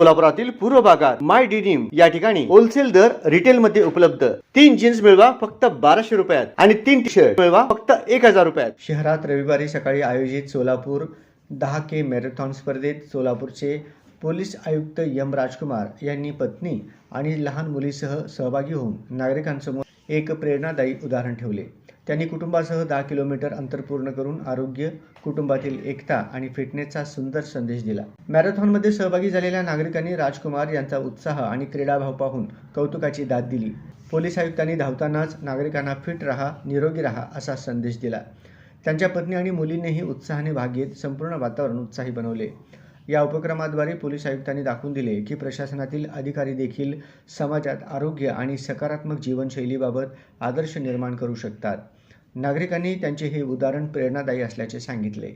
सोलापुरातील पूर्व भागात माय डिनिम या ठिकाणी होलसेल दर रिटेल मध्ये उपलब्ध. तीन जीन्स मिळवा फक्त बाराशे रुपयात आणि तीन टी शर्ट मिळवा फक्त एक हजार रुपयात. शहरात रविवारी सकाळी आयोजित सोलापूर दहा के मॅरेथॉन स्पर्धेत सोलापूरचे पोलीस आयुक्त यम राजकुमार यांनी पत्नी आणि लहान मुलीसह सहभागी होऊन नागरिकांसमोर एक प्रेरणादायी उदाहरण ठेवले. त्यांनी कुटुंबासह दहा किलोमीटर अंतर पूर्ण करून आरोग्य कुटुंबातील एकता आणि फिटनेसचा सुंदर संदेश दिला. मॅरेथॉनमध्ये सहभागी झालेल्या नागरिकांनी राजकुमार यांचा उत्साह आणि क्रीडाभाव पाहून कौतुकाची दाद दिली. पोलीस आयुक्तांनी धावतानाच नागरिकांना फिट राहा निरोगी राहा असा संदेश दिला. त्यांच्या पत्नी आणि मुलींनीही उत्साहाने भाग घेत संपूर्ण वातावरण उत्साही बनवले. या उपक्रमाद्वारे पोलीस आयुक्तांनी दाखवून दिले की प्रशासनातील अधिकारी देखील समाजात आरोग्य आणि सकारात्मक जीवनशैलीबाबत आदर्श निर्माण करू शकतात. नागरिकांनी त्यांचे हे उदाहरण प्रेरणादायी असल्याचे सांगितले.